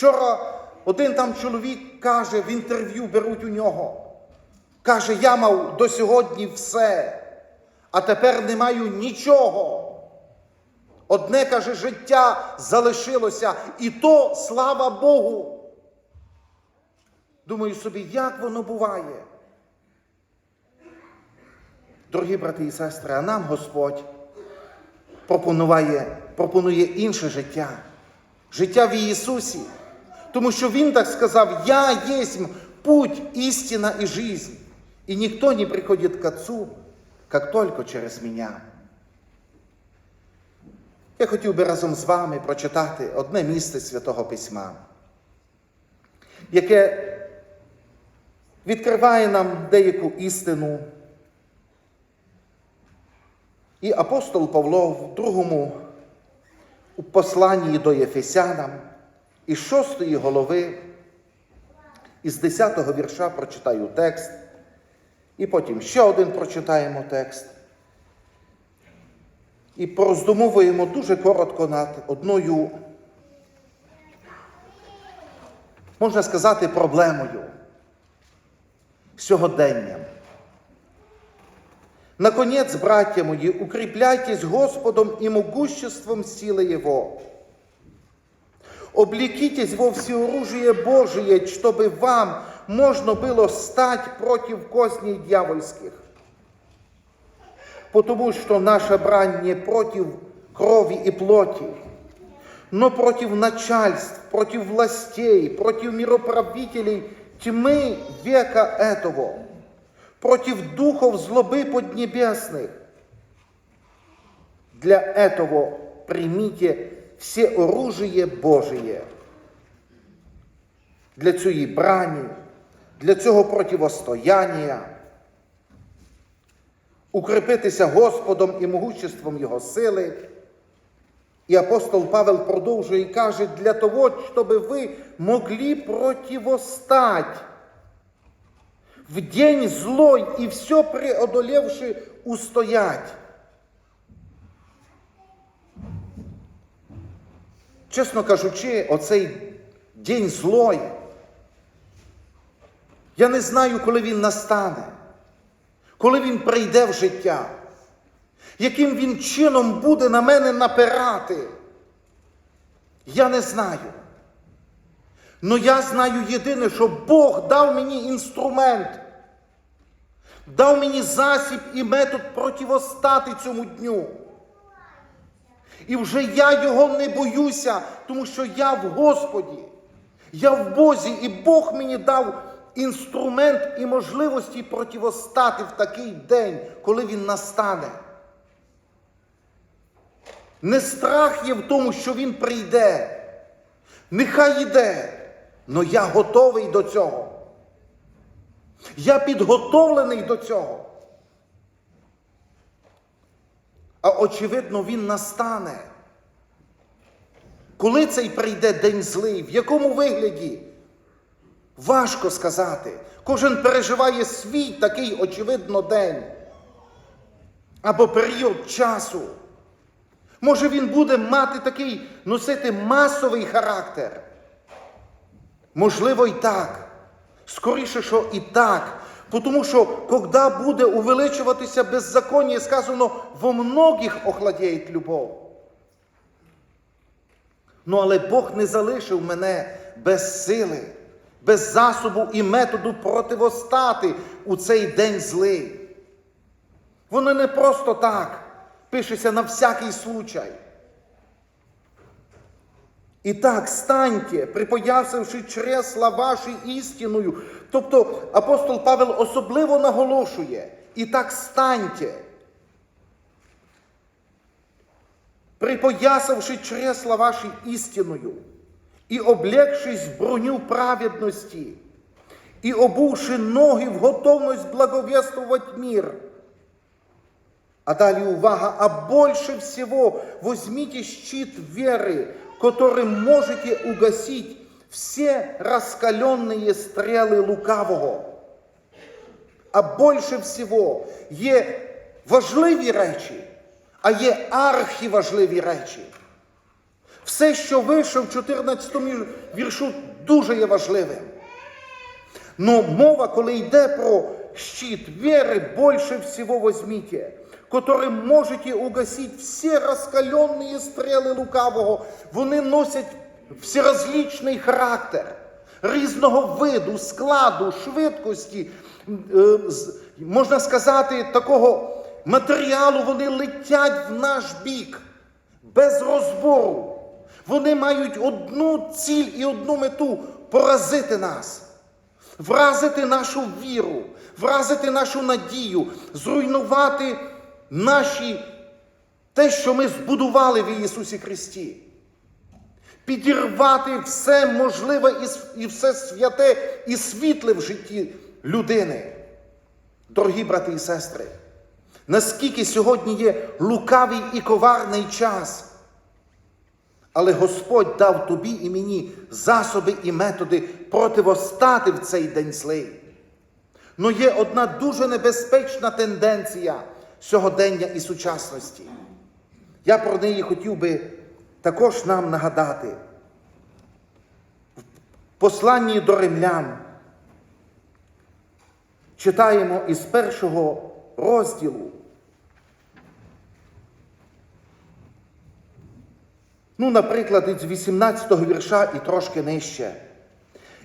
Вчора один там чоловік каже в інтерв'ю, беруть у нього. Каже, я мав до сьогодні все, а тепер не маю нічого. Одне каже, життя залишилося, і то слава Богу. Думаю собі, як воно буває. Дорогі брати і сестри, а нам Господь пропонує, пропонує інше життя, життя в Ісусі. Тому що Він так сказав: Я єсмь путь, істина і жизнь, и никто не приходит к Отцу, как только через меня. Я хотів би разом з вами прочитати одне місце Святого Письма, яке відкриває нам деяку істину. І апостол Павло в другому посланні до Єфесянам із шостої голови, із 10 вірша прочитаю текст, і потім ще один прочитаємо текст. І пороздумовуємо дуже коротко над одною, можна сказати, проблемою, сьогоденням. Наконец, братья мои, укрепляйтесь Господом и могуществом силы Его. Облекитесь во всеоружие Божие, чтобы вам можно было стать против козней дьявольских. Потому что наша брань не против крови и плоти, но против начальств, против властей, против мироправителей тьмы века этого, против духов злобы поднебесных. Для этого примите все оружие Божие. Для цієї брані, для цього противостояння, укрепитися Господом і могуществом Його сили. І апостол Павел продовжує і каже, для того, щоб ви могли противостать в день злой и все преодолевши устоять. Чесно кажучи, оцей день злой, я не знаю, коли він настане, коли він прийде в життя, яким він чином буде на мене напирати. Я не знаю. Но я знаю єдине, що Бог дав мені інструмент, дав мені засіб і метод противостати цьому дню. І вже я його не боюся, тому що я в Господі, я в Бозі, і Бог мені дав інструмент і можливості противостати в такий день, коли він настане. Не страх є в тому, що він прийде. Нехай йде, але я готовий до цього. Я підготовлений до цього. А очевидно, він настане. Коли цей прийде день злий, в якому вигляді? Важко сказати. Кожен переживає свій такий, очевидно, день або період часу. Може, він буде мати такий носити масовий характер. Можливо, і так. Скоріше, що і так. Тому що, коли буде увеличуватися беззаконня, сказано, во многих охладіє любов. Ну, але Бог не залишив мене без сили, без засобу і методу противостати у цей день злий. Воно не просто так пишеться на всякий случай. І так, станьте, припоясавши чресла ваші істиною. Тобто апостол Павел особливо наголошує, і так станьте, припоясавши чресла ваші істиною, і облегшись броню праведності, і обувши ноги в готовність благовествовать мир. А далее увага, а больше всего возьмите щит веры, которым можете угасить все раскаленные стрелы лукавого. А більше всього є важливі речі, а є архіважливі речі. Все, що вище в 14 віршу, дуже є важливим. Но мова, коли йде про щит веры, больше всего возьмите, которым можете угасить все раскаленные стріли лукавого. Вони носять всеразлічний характер, різного виду, складу, швидкості, е, можна сказати, такого матеріалу вони летять в наш бік без розбору. Вони мають одну ціль і одну мету поразити нас вразити нашу віру, вразити нашу надію, зруйнувати наші те, що ми збудували в Ісусі Христі. Підірвати все можливе і все святе і світле в житті людини. Дорогі брати і сестри, наскільки сьогодні є лукавий і коварний час. Але Господь дав тобі і мені засоби і методи противостати в цей день злий. Но є одна дуже небезпечна тенденція сьогодення і сучасності. Я про неї хотів би також нам нагадати. В посланні до римлян читаємо із першого розділу. Ну, наприклад, із 18 го вірша і трошки нижче.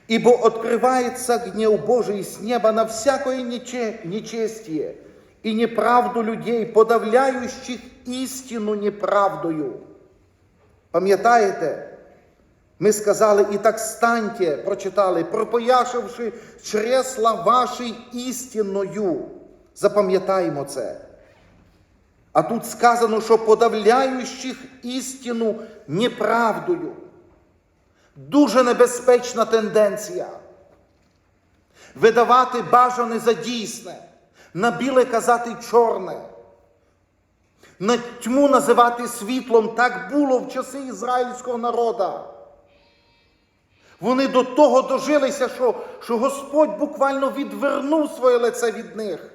Ибо открывается гнев Божий с неба на всякое нече- нечестие и неправду людей, подавляющих істину неправдою. Пам'ятаєте? Ми сказали, і так станьте, прочитали, пропояшивши чресла ваші істинною. Запам'ятаємо це. А тут сказано, що подавляючих істину неправдою. Дуже небезпечна тенденція. Видавати бажане за дійсне, на біле казати чорне, на тьму називати світлом. Так було в часи ізраїльського народа. Вони до того дожилися, що, що Господь буквально відвернув своє лице від них.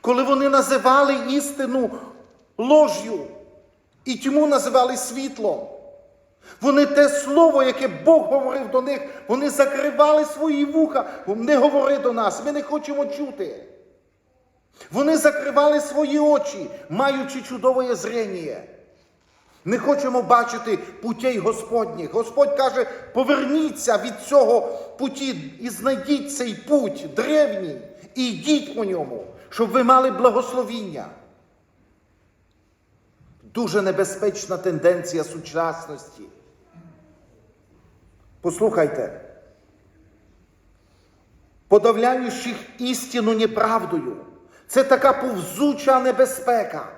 Коли вони називали істину лож'ю і тьму називали світлом. Вони те слово, яке Бог говорив до них, вони закривали свої вуха. Не говори до нас, ми не хочемо чути. Вони закривали свої очі, маючи чудове зрення. Не хочемо бачити путей Господніх. Господь каже: поверніться від цього путі і знайдіть цей путь древній і йдіть по ньому, щоб ви мали благословіння. Дуже небезпечна тенденція сучасності. Послухайте, подавляючих істину неправдою. Це така повзуча небезпека,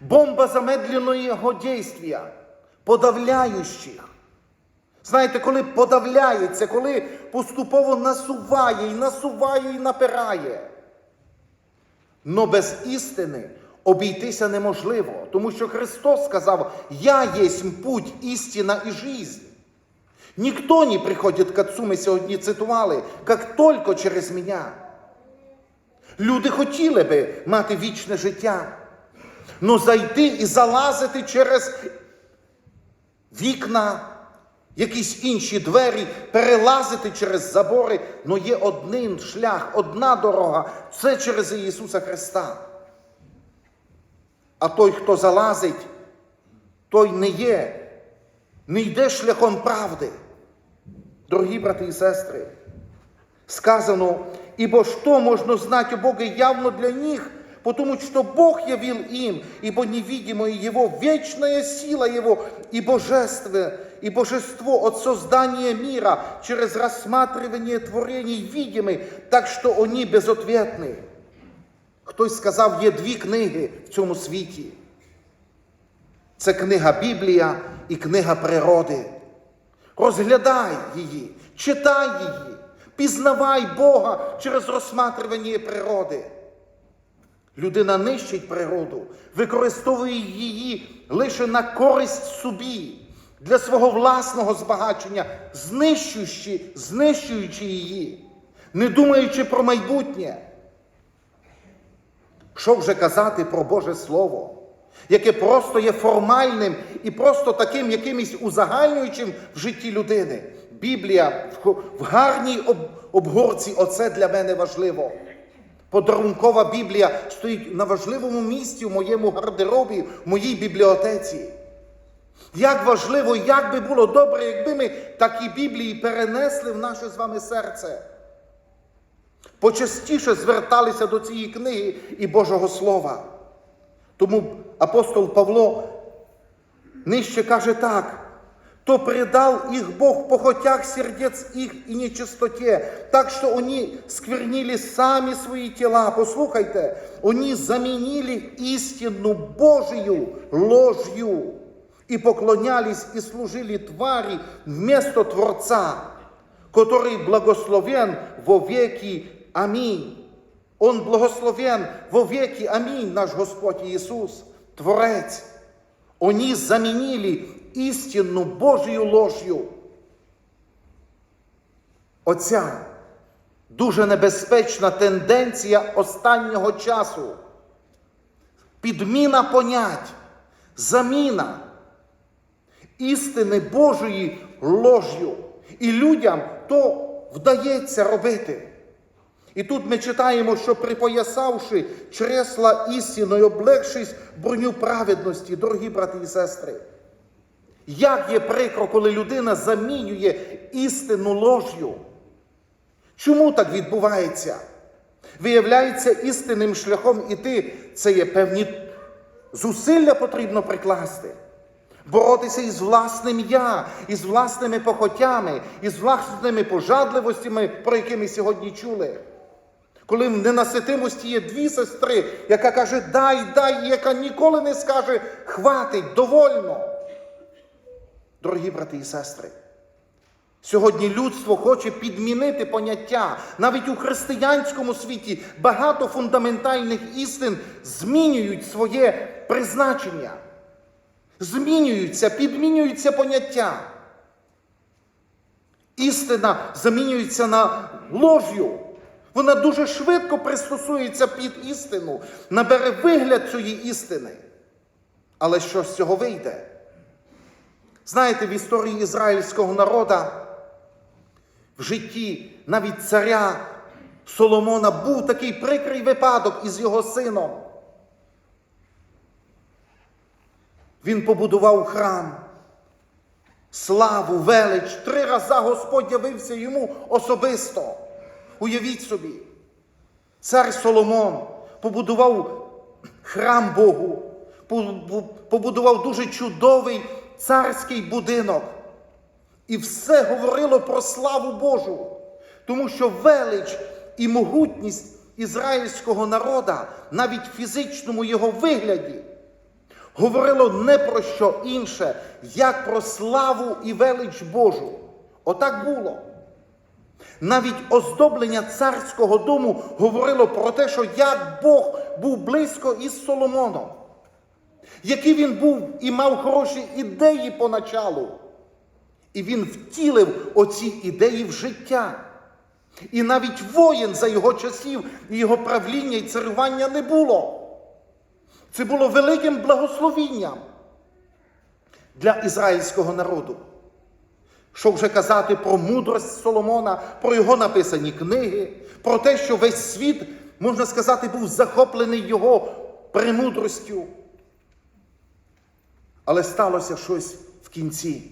бомба замедленого дійства, подавляючих. Знаєте, коли подавляється, коли поступово насуває і насуває і напирає. Но без істини обійтися неможливо, тому що Христос сказав: Я єсмь путь, істина і жизнь. Никто не приходит к Отцу, ми сьогодні цитували, як тільки через мене. Люди хотіли би мати вічне життя, но зайти і залазити через вікна, якісь інші двері, перелазити через забори, но є один шлях, одна дорога це через Ісуса Христа. А той, хто залазить, той не є, не йде шляхом правди. Дорогі брати і сестри, сказано, ибо что можно знать о Боге явно для них, потому что Бог явил им, ибо невидимое Его, вечная сила Его и божество, и божество от создания мира через рассматривание творений видимы, так что они безответны. Хтось сказав, є дві книги в цьому світі. Це книга Біблія і книга природи. Розглядай її, читай її, пізнавай Бога через розсматривання природи. Людина нищить природу, використовує її лише на користь собі, для свого власного збагачення, знищуючи, знищуючи її, не думаючи про майбутнє. Що вже казати про Боже Слово? яке просто є формальним і просто таким якимось узагальнюючим в житті людини. Біблія в гарній об- обгорці, оце для мене важливо. Подарункова Біблія стоїть на важливому місці в моєму гардеробі, в моїй бібліотеці. Як важливо, як би було добре, якби ми такі Біблії перенесли в наше з вами серце. Почастіше зверталися до цієї книги і Божого Слова. Тому апостол Павло нижче каже так. То предал их Бог в похотях сердец их и нечистоте, так что они сквернили сами свои тела. Послухайте, они заменили истину Божию ложью и поклонялись и служили твари вместо Творца, который благословен во веки. Аминь. Он благословен во веки. Аминь, наш Господь Иисус, Творец. Они заменили істинну Божою лож'ю. Оця дуже небезпечна тенденція останнього часу. Підміна понять, заміна істини Божої лож'ю. І людям то вдається робити. І тут ми читаємо, що припоясавши чресла істину і облегшись броню праведності, дорогі брати і сестри. Як є прикро, коли людина замінює істину лож'ю? Чому так відбувається? Виявляється, істинним шляхом іти це є певні зусилля потрібно прикласти. Боротися із власним я, із власними похотями, із власними пожадливостями, про які ми сьогодні чули. Коли в ненаситимості є дві сестри, яка каже дай, дай, яка ніколи не скаже хватить, довольно. Дорогі брати і сестри, сьогодні людство хоче підмінити поняття. Навіть у християнському світі багато фундаментальних істин змінюють своє призначення, змінюються, підмінюються поняття. Істина замінюється на лож'ю. Вона дуже швидко пристосується під істину, набере вигляд цієї істини. Але що з цього вийде? Знаєте, в історії ізраїльського народа, в житті навіть царя Соломона був такий прикрий випадок із його сином. Він побудував храм, славу, велич. Три рази Господь явився йому особисто. Уявіть собі, цар Соломон побудував храм Богу, побудував дуже чудовий царський будинок. І все говорило про славу Божу, тому що велич і могутність ізраїльського народа, навіть в фізичному його вигляді, говорило не про що інше, як про славу і велич Божу. Отак було. Навіть оздоблення царського дому говорило про те, що як Бог був близько із Соломоном, який він був і мав хороші ідеї поначалу. І він втілив оці ідеї в життя. І навіть воїн за його часів його правління і царювання не було. Це було великим благословінням для ізраїльського народу. Що вже казати про мудрость Соломона, про його написані книги, про те, що весь світ, можна сказати, був захоплений його премудростю. Але сталося щось в кінці.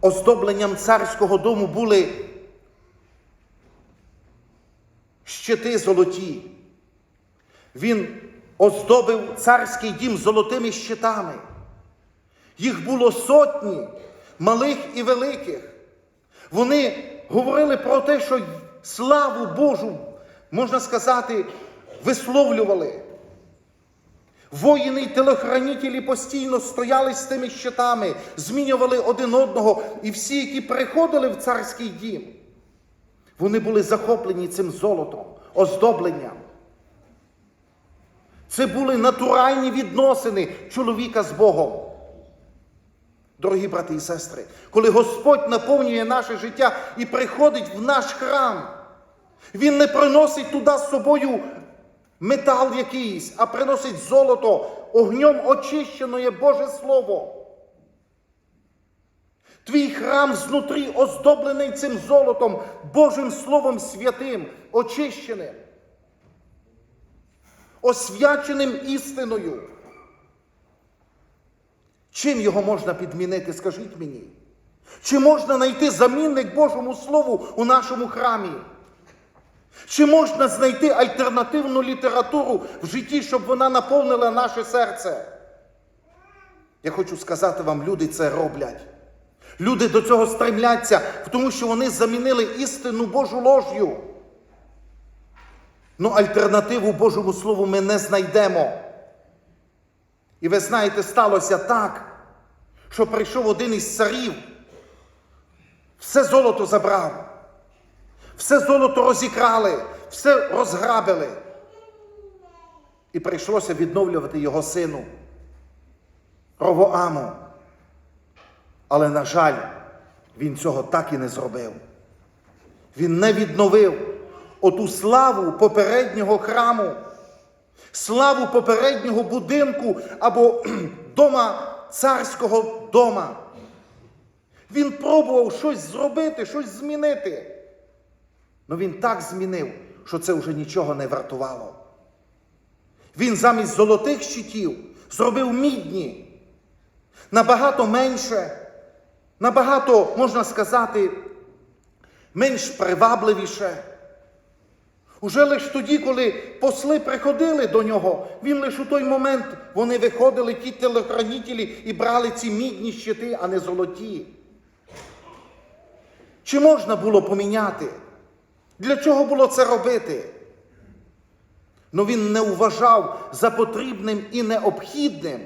Оздобленням царського дому були щити золоті. Він оздобив царський дім золотими щитами. Їх було сотні, малих і великих. Вони говорили про те, що славу Божу, можна сказати, висловлювали. Воїни й телохранителі постійно стояли з тими щитами, змінювали один одного, і всі, які приходили в царський дім, вони були захоплені цим золотом, оздобленням. Це були натуральні відносини чоловіка з Богом. Дорогі брати і сестри, коли Господь наповнює наше життя і приходить в наш храм, Він не приносить туди з собою метал якийсь, а приносить золото, огнем очищене Боже Слово. Твій храм знутрі оздоблений цим золотом, Божим Словом святим, очищеним, освяченим істиною. Чим його можна підмінити, скажіть мені? Чи можна знайти замінник Божому Слову у нашому храмі? Чи можна знайти альтернативну літературу в житті, щоб вона наповнила наше серце? Я хочу сказати вам, люди це роблять. Люди до цього стремляться, тому що вони замінили істину Божу лож'ю. Ну, альтернативу Божому Слову ми не знайдемо. І ви знаєте, сталося так, що прийшов один із царів, все золото забрав, все золото розікрали, все розграбили. І прийшлося відновлювати його сину Ровоаму. Але, на жаль, він цього так і не зробив. Він не відновив оту славу попереднього храму, славу попереднього будинку або дома царського дома. Він пробував щось зробити, щось змінити. Але він так змінив, що це вже нічого не вартувало. Він замість золотих щитів зробив мідні, набагато менше, набагато, можна сказати, менш привабливіше. Уже лише тоді, коли посли приходили до нього, він лише у той момент вони виходили, ті телохранителі, і брали ці мідні щити, а не золоті. Чи можна було поміняти? Для чого було це робити? Ну він не вважав за потрібним і необхідним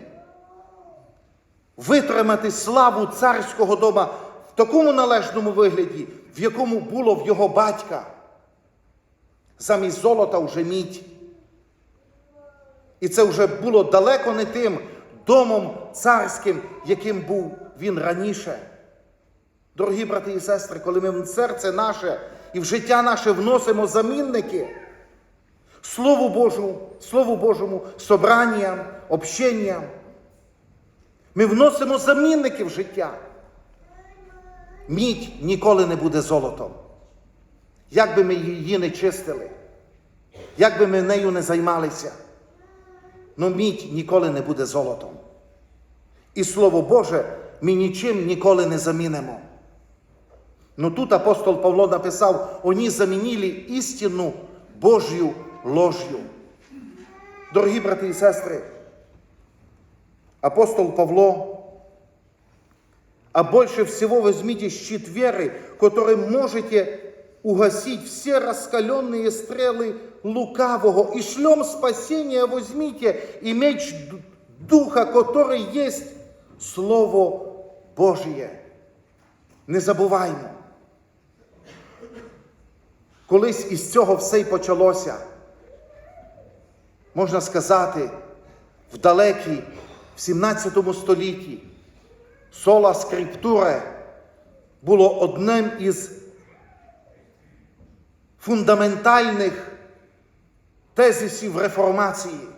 витримати славу царського дома в такому належному вигляді, в якому було в його батька. Замість золота вже мідь. І це вже було далеко не тим домом царським, яким був він раніше. Дорогі брати і сестри, коли ми в серце наше і в життя наше вносимо замінники, Слову Божу, Слову Божому, собранням, общенням, ми вносимо замінники в життя. Мідь ніколи не буде золотом. Як би ми її не чистили, як би ми нею не займалися, но мідь ніколи не буде золотом. І Слово Боже ми нічим ніколи не замінимо. Ну тут апостол Павло написав, вони замінили істину Божою лож'ю. Дорогі брати і сестри, апостол Павло, а больше всего возьмите щит веры, которым можете угасить все раскаленные стрелы лукавого, и шлем спасения возьмите, и меч Духа, который есть Слово Божие. Не забуваймо. Колись із цього все й почалося. Можна сказати, в далекій, в 17 столітті сола скриптуре було одним із фундаментальних тезисів реформації.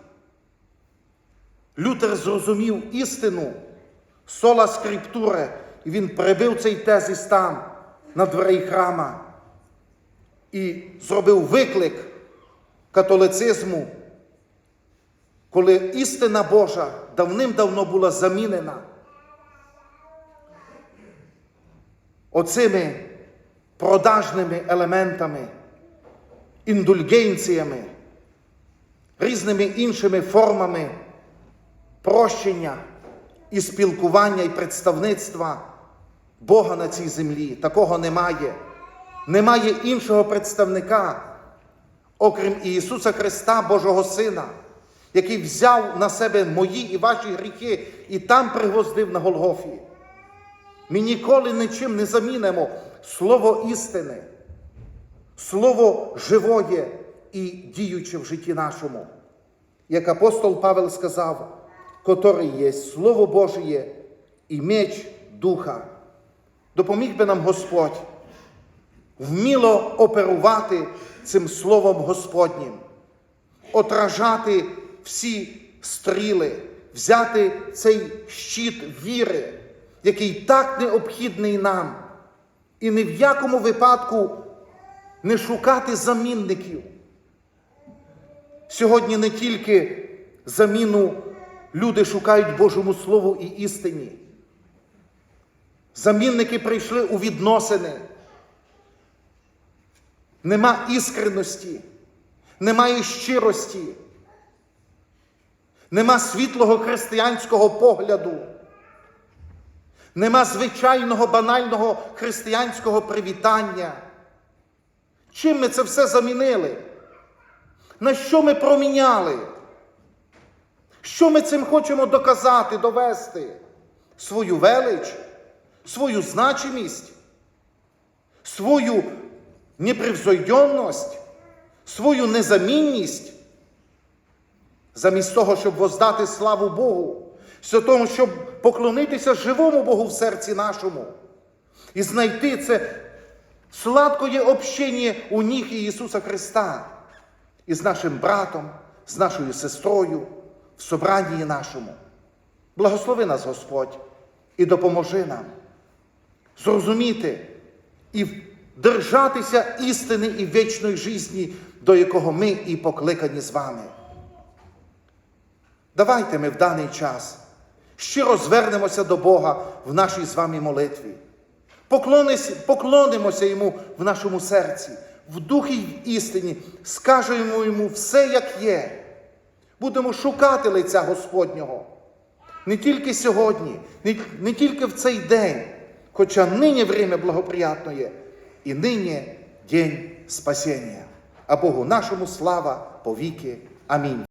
Лютер зрозумів істину сола скриптуре, і він прибив цей тезис там, на дверей храма, і зробив виклик католицизму, коли істина Божа давним-давно була замінена оцими продажними елементами, індульгенціями, різними іншими формами прощення і спілкування і представництва Бога на цій землі. Такого немає. Немає іншого представника, окрім Ісуса Христа, Божого Сина, який взяв на себе мої і ваші гріхи і там пригвоздив на Голгофі. Ми ніколи нічим не замінимо слово істини, слово живоє і діюче в житті нашому. Як апостол Павел сказав, котрий є Слово Божє і меч Духа. Допоміг би нам Господь вміло оперувати цим Словом Господнім. отражати всі стріли, взяти цей щит віри, який так необхідний нам, і ні в якому випадку не шукати замінників. Сьогодні не тільки заміну люди шукають Божому Слову і істині. Замінники прийшли у відносини. Нема іскреності, немає щирості, нема світлого християнського погляду, нема звичайного банального християнського привітання. Чим ми це все замінили? На що ми проміняли? Що ми цим хочемо доказати, довести? Свою велич, свою значимість, свою непривзойденність, свою незамінність, замість того, щоб воздати славу Богу, все тому, щоб поклонитися живому Богу в серці нашому і знайти це сладкое общення у ніг Ісуса Христа із нашим братом, з нашою сестрою в собранні нашому. Благослови нас, Господь, і допоможи нам зрозуміти і держатися істини і вічної житті, до якого ми і покликані з вами. Давайте ми в даний час щиро звернемося до Бога в нашій з вами молитві. Поклонимося Йому в нашому серці, в духі й в істині, скажемо Йому все, як є. Будемо шукати лиця Господнього. Не тільки сьогодні, не, не тільки в цей день, хоча нині время благоприятное, і нині день спасіння. А Богу нашому слава повіки. Амінь.